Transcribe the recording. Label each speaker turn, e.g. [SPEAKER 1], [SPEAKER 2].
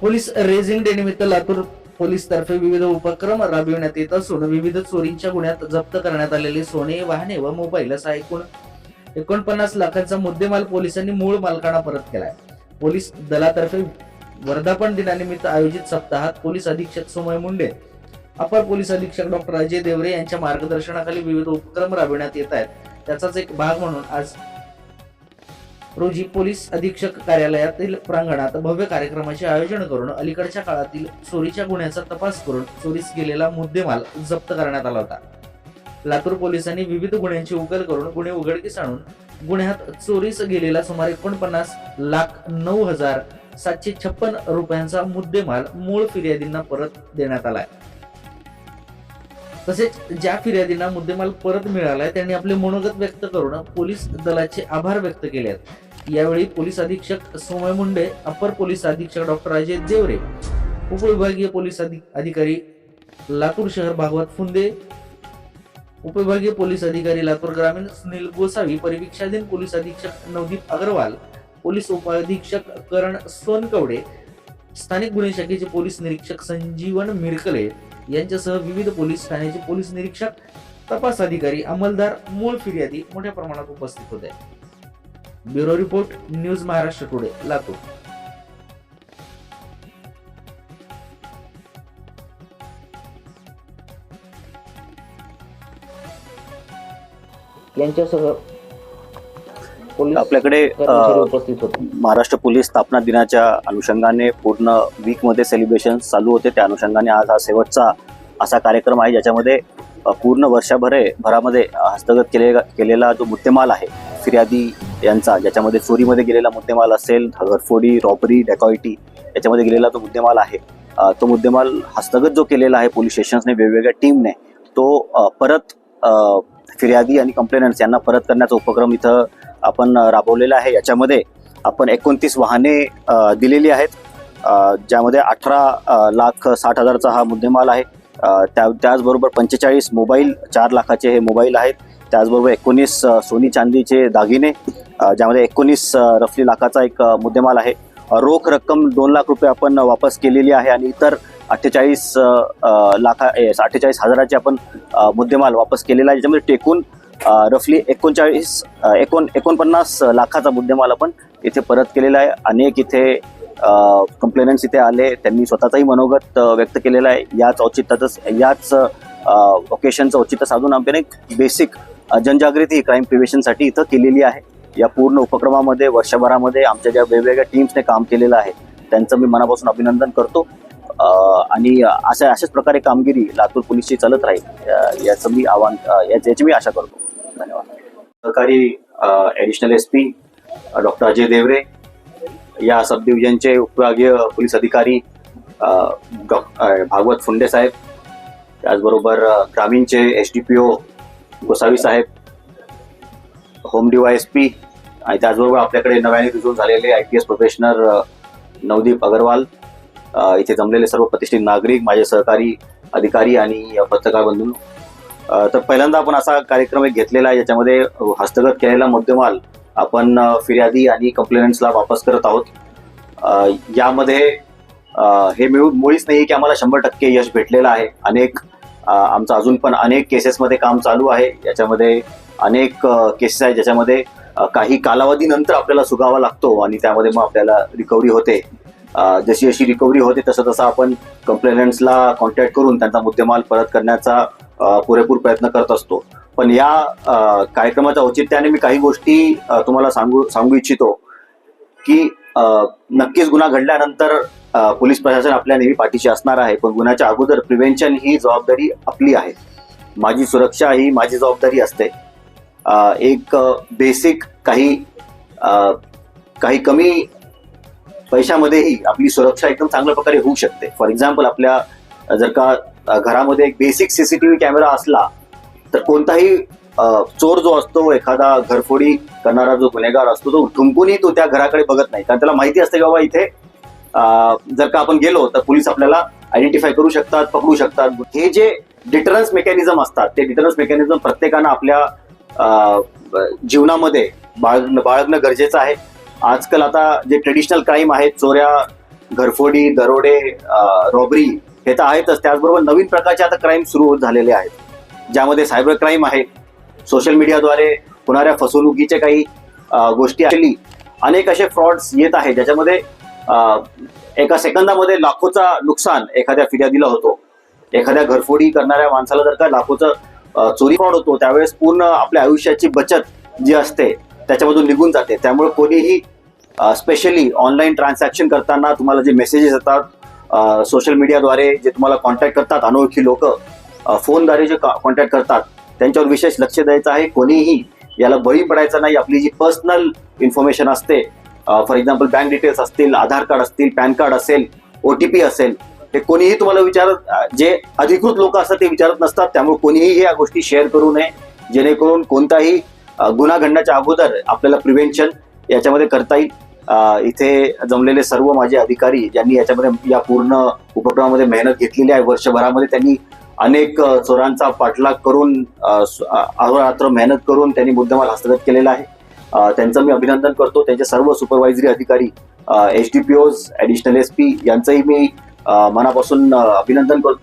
[SPEAKER 1] Police raising day निमित्त Latur police तर्फे विविध उपक्रम राबविण्यात येत असून विविध चोरींच्या गुन्ह्यात जप्त करण्यात आलेले सोने वाहने व मोबाईल असा एकूण एकोणपन्नास लाखांचा मुद्देमाल पोलिसांनी मूळ मालकांना परत केलाय. पोलीस दलातर्फे वर्धापन दिनानिमित्त आयोजित सप्ताहात पोलीस अधीक्षक सुमय मुंडे अपर पोलीस अधीक्षक डॉक्टर अजय देवरे यांच्या मार्गदर्शनाखाली विविध उपक्रम राबविण्यात येत आहेत. त्याचाच एक भाग म्हणून आज रोजी पोलीस अधीक्षक कार्यालयातील प्रांगणात भव्य कार्यक्रमाचे आयोजन करून अलीकडच्या काळातील चोरीच्या गुन्ह्याचा तपास करून चोरीस गेलेला मुद्देमाल जप्त करण्यात आला होता. लातूर पोलिसांनी विविध गुन्ह्यांची उकल करून गुन्हे उघडकीस आणून गुन्ह्यात चोरीस गेलेला सुमारे एकोणपन्नास लाख नऊ हजार सातशे छप्पन रुपयांचा मुद्देमाल मूळ फिर्यादींना परत देण्यात आलाय. तसेच ज्या फिर्यादींना मुद्देमाल परत मिळालाय त्यांनी आपले मनोगत व्यक्त करून पोलीस दलाचे आभार व्यक्त केले आहेत यावेळी पोलीस अधीक्षक सोमय मुंडे अपर पोलीस अधीक्षक डॉक्टर अजय देवरे उपविभागीय पोलीस अधिकारी लातूर शहर भागवत फुंदे उपविभागीय पोलीस अधिकारी लातूर ग्रामीण सुनील गोसावी परिवीक्षाधीन पोलीस अधीक्षक नवदीप अग्रवाल पोलीस उपाधीक्षक करण सोनकवडे स्थानिक गुन्हे शाखेचे पोलीस निरीक्षक संजीवन मिरकले यांच्यासह विविध पोलीस ठाण्याचे पोलीस निरीक्षक तपास अधिकारी अंमलदार मूळ फिर्यादी मोठ्या प्रमाणात उपस्थित होते. Bureau report news Maharashtra today Latur. यांच्यासह पोलीस
[SPEAKER 2] आपल्याकडे
[SPEAKER 1] कर्मचारी उपस्थित होते.
[SPEAKER 2] महाराष्ट्र पोलीस स्थापना दिनाच्या अनुषंगाने पूर्ण वीकमध्ये सेलिब्रेशन चालू होते. त्या अनुषंगाने आज हा शेवटचा असा कार्यक्रम आहे ज्याच्यामध्ये पूर्ण वर्षभरे भरामध्ये हस्तगत केले केलेला जो मुद्देमाल आहे फिर्यादी यांचा ज्याच्यामध्ये चोरीमध्ये गेलेला मुद्देमाल असेल घरफोडी रॉबरी डेकॉइटी याच्यामध्ये गेलेला तो मुद्देमाल आहे. तो मुद्देमाल हस्तगत जो केलेला आहे पोलीस स्टेशन्सने वेगवेगळ्या टीमने तो परत फिर्यादी आणि कंप्लेनंट्स यांना परत करण्याचा उपक्रम इथं आपण राबवलेला आहे. याच्यामध्ये आपण एकोणतीस वाहने दिलेली आहेत. ज्यामध्ये अठरा लाख साठ हजारचा हा मुद्देमाल आहे. त्या त्याचबरोबर पंचेचाळीस मोबाईल चार लाखाचे हे मोबाईल आहेत. त्याचबरोबर एकोणीस सोनी चांदीचे दागिने ज्यामध्ये एकोणीस रफली लाखाचा एक मुद्देमाल आहे. रोख रक्कम दोन लाख रुपये आपण वापस केलेली आहे आणि इतर अठ्ठेचाळीस लाखा अठ्ठेचाळीस हजाराचे आपण मुद्देमाल वापस केलेला आहे. ज्याच्यामध्ये टेकून रफली एकोणचाळीस एकोण एकोणपन्नास लाखाचा मुद्देमाल आपण इथे परत केलेला आहे. अनेक इथे कंप्लेनंट्स इथे आले. त्यांनी स्वतःचाही मनोगत व्यक्त केलेला आहे. याच औचित्यातच याच ओकेशनचं औचित्य साधून आपण एक बेसिक जनजागृती क्राईम प्रिव्हेशनसाठी इथं केलेली आहे. या पूर्ण उपक्रमामध्ये वर्षभरामध्ये आमच्या ज्या वेगवेगळ्या टीम्सने काम केलेलं आहे त्यांचं मी मनापासून अभिनंदन करतो. आणि अशा अशाच प्रकारे कामगिरी लातूर पोलीसची चालत राहील याचं मी आव्हान याची मी आशा करतो. धन्यवाद. सहकारी additional S P doctor Ajay Deore या सब डिव्हिजनचे उपविभागीय पोलीस अधिकारी डॉ- भागवत फुंडे साहेब त्याचबरोबर ग्रामीणचे S D P O Gosavi साहेब होम डी एस पी आणि त्याचबरोबर आपल्याकडे नव्याने रुजू झालेले I P S probationer Navdeep Agarwal इथे जमलेले सर्व प्रतिष्ठित नागरिक माझे सहकारी अधिकारी आणि पत्रकार बंधू. तर पहिल्यांदा आपण असा कार्यक्रम एक घेतलेला आहे ज्याच्यामध्ये हस्तगत केलेला मुद्देमाल आपण फिर्यादी आणि कंप्लेनंट्सला वापस करत आहोत. यामध्ये हे मिळून मुळीच नाही की आम्हाला शंभर टक्के यश भेटलेलं आहे. अनेक आमचं अजून पण अनेक केसेसमध्ये काम चालू आहे. याच्यामध्ये अनेक केसेस आहेत ज्याच्यामध्ये काही कालावधीनंतर आपल्याला सुगावा लागतो आणि त्यामध्ये मग आपल्याला रिकव्हरी होते. जशी जशी रिकव्हरी होते तसं तसं आपण कंप्लेनंट्सला कॉन्टॅक्ट करून त्यांचा मुद्देमाल परत करण्याचा पुरेपूर प्रयत्न करत असतो. पण या कार्यक्रमाच्या औचित्याने मी काही गोष्टी तुम्हाला सांगू सांगू इच्छितो की नक्कीच गुन्हा घडल्यानंतर पोलीस प्रशासन आपल्या नेहमी पाठीशी असणार आहे पण गुन्ह्याच्या अगोदर प्रिव्हेन्शन ही जबाबदारी आपली आहे. माझी सुरक्षा ही माझी जबाबदारी असते. एक बेसिक काही काही कमी पैशामध्येही आपली सुरक्षा एकदम चांगल्या प्रकारे होऊ शकते. फॉर एक्झाम्पल आपल्या जर का घरामध्ये एक बेसिक सीसीटीव्ही कॅमेरा असला तर कोणताही चोर जो असतो एखादा घरफोडी करणारा जो गुन्हेगार असतो तो ठुंकूनही तो त्या घराकडे बघत नाही. कारण त्याला माहिती असते की बाबा इथे जर का आपण गेलो तर पोलीस आपल्याला आयडेंटिफाय करू शकतात पकडू शकतात. हे जे डिटरन्स मेकॅनिझम असतात ते डिटरन्स मेकॅनिझम प्रत्येकानं आपल्या जीवनामध्ये बाळगणं बाळगणं गरजेचं आहे. आजकाल आता जे ट्रेडिशनल क्राईम आहेत चोऱ्या घरफोडी दरोडे रॉबरी हे तर आहेतच. त्याचबरोबर नवीन प्रकारचे आता क्राईम सुरू होत झालेले आहेत. ज्यामध्ये सायबर क्राईम आहे. सोशल मीडियाद्वारे होणाऱ्या फसवणुकीचे काही गोष्टी actually अनेक असे फ्रॉड्स येत आहेत. ज्याच्यामध्ये एका सेकंदामध्ये लाखोचा नुकसान एखाद्या फिर्यादीला होतो. एखाद्या घरफोडी करणाऱ्या माणसाला जर का लाखोचं चोरी फ्रॉड होतो त्यावेळेस पूर्ण आपल्या आयुष्याची बचत जी असते त्याच्यामधून निघून जाते. त्यामुळे कोणीही स्पेशली ऑनलाईन ट्रान्झॅक्शन करताना तुम्हाला जे मेसेजेस येतात सोशल मीडियाद्वारे जे तुम्हाला कॉन्टॅक्ट करतात अनोळखी लोक फोनद्वारे जे कॉन्टॅक्ट करतात त्यांच्यावर विशेष लक्ष द्यायचं आहे. कोणीही याला बळी पडायचं नाही. आपली जी पर्सनल इन्फॉर्मेशन असते फॉर एक्झाम्पल बँक डिटेल्स असतील आधार कार्ड असतील पॅन कार्ड असेल ओ टी पी असेल ते कोणीही तुम्हाला विचारत जे अधिकृत लोक असतात ते विचारत नसतात. त्यामुळे कोणीही या गोष्टी शेअर करू नये. जेणेकरून कोणताही गुन्हा घडण्याच्या अगोदर आपल्याला प्रिव्हेन्शन याच्यामध्ये करता येईल. इथे जमलेले सर्व माझे अधिकारी ज्यांनी याच्यामध्ये या पूर्ण उपक्रमामध्ये मेहनत घेतलेली आहे वर्षभरामध्ये त्यांनी अनेक चोरांचा पाठलाग करून अहोरात्र मेहनत करून त्यांनी मुद्देमाल हस्तगत केलेला आहे. त्यांचं मी अभिनंदन करतो. त्यांचे सर्व सुपरवायझरी अधिकारी H D P O's additional S P यांचंही मी मनापासून अभिनंदन करतो.